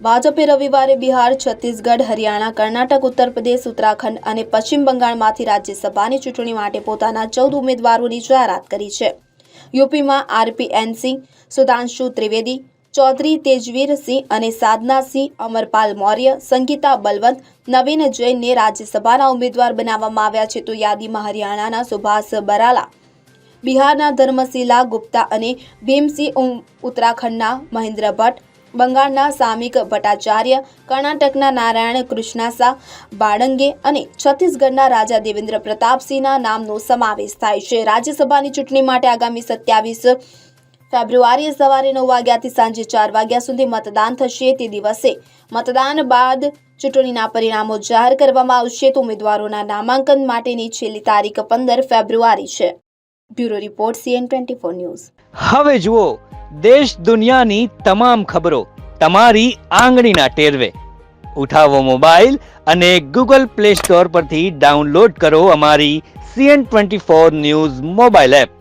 ભાજપે રવિવારે બિહાર, છત્તીસગઢ, હરિયાણા, કર્ણાટક ઉત્તર પ્રદેશ ઉત્તરાખંડ અને પશ્ચિમ બંગાળમાંથી રાજ્યસભાની ચૂંટણી માટે પોતાના ચૌદ ઉમેદવારોની જાહેરાત કરી છે. યુપીમાં આરપીએનસિંહ સુધાંશુ ત્રિવેદી, ચૌધરી તેજવીરસિંહ અને સાધનાસિંહ અમરપાલ મૌર્ય, સંગીતા બલવંત, નવીન જૈનને રાજ્યસભાના ઉમેદવાર બનાવવામાં આવ્યા છે તો યાદીમાં હરિયાણાના સુભાષ બરાલા, બિહારના ધર્મશીલા ગુપ્તા અને ભીમસિંહ ઉત્તરાખંડના મહેન્દ્ર ભટ્ટ બંગાળના સામિક ભટ્ટાચાર્ય કર્ણાટકના નારાયણ કૃષ્ણાસા બાળંગે અને છત્તીસગઢના રાજા દેવેન્દ્ર પ્રતાપસિંહના નામનો સમાવેશ થાય છે. રાજ્યસભાની ચૂંટણી માટે આગામી સત્યાવીસ ફેબ્રુઆરીએ સવારે નવ વાગ્યાથી સાંજે ચાર વાગ્યા સુધી મતદાન થશે. તે દિવસે મતદાન બાદ ચૂંટણીના પરિણામો જાહેર કરવામાં આવશે. તો ઉમેદવારોના નામાંકન માટેની છેલ્લી તારીખ પંદર ફેબ્રુઆરી છે. Bureau report C N twenty four news. હવે જુઓ, દેશ દુનિયાની તમામ ખબરો તમારી આંગળીના ટેરવે. ઉઠાવો મોબાઈલ અને ગૂગલ પ્લે સ્ટોર પરથી ડાઉનલોડ કરો અમારી C N twenty four news mobile app.